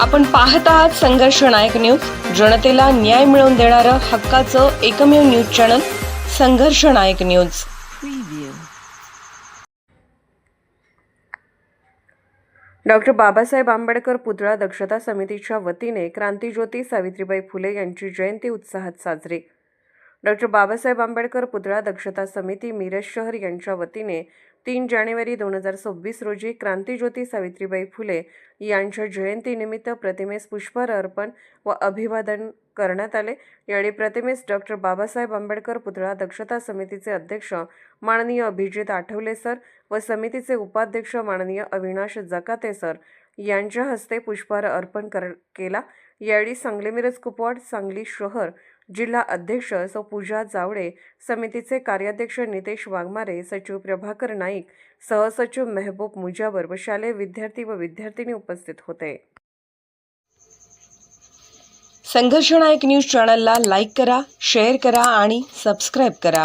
आपण पाहत आहात संघर्ष नायक न्यूज. जनतेला न्याय मिळवून देणारं हक्काचं एकमेव news channel Sangharsh Nayak news. Doctor Babasaheb Ambedkar पुतळा दक्षता समितीच्या वतीने क्रांतीज्योती सावित्रीबाई फुले यांची जयंती उत्साहात साजरी. डॉक्टर बाबासाहेब आंबेडकर पुतळा दक्षता समिती मिरज शहर यांच्या वतीने तीन जानेवारी दोन हजार सव्वीस रोजी क्रांतीज्योती सावित्रीबाई फुले यांच्या जयंतीनिमित्त प्रतिमेस पुष्पहार अर्पण व अभिवादन करण्यात आले. यावेळी प्रतिमेस डॉक्टर बाबासाहेब आंबेडकर पुतळा दक्षता समितीचे अध्यक्ष माननीय अभिजित आठवले सर व समितीचे उपाध्यक्ष माननीय अविनाश जकाते सर यांच्या हस्ते पुष्पहार अर्पण कर केला. यावेळी सांगली मिरज कुपवाड सांगली शहर जिल्हा अध्यक्ष सौ. पूजा जावळे समितीचे कार्याध्यक्ष नितेश वाघमारे सचिव प्रभाकर नाईक सहसचिव मेहबूब मुजावर व शालेय विद्यार्थी व विद्यार्थिनी उपस्थित होते. संघर्ष नायक न्यूज चॅनलला लाईक करा शेअर करा आणि सबस्क्राईब करा.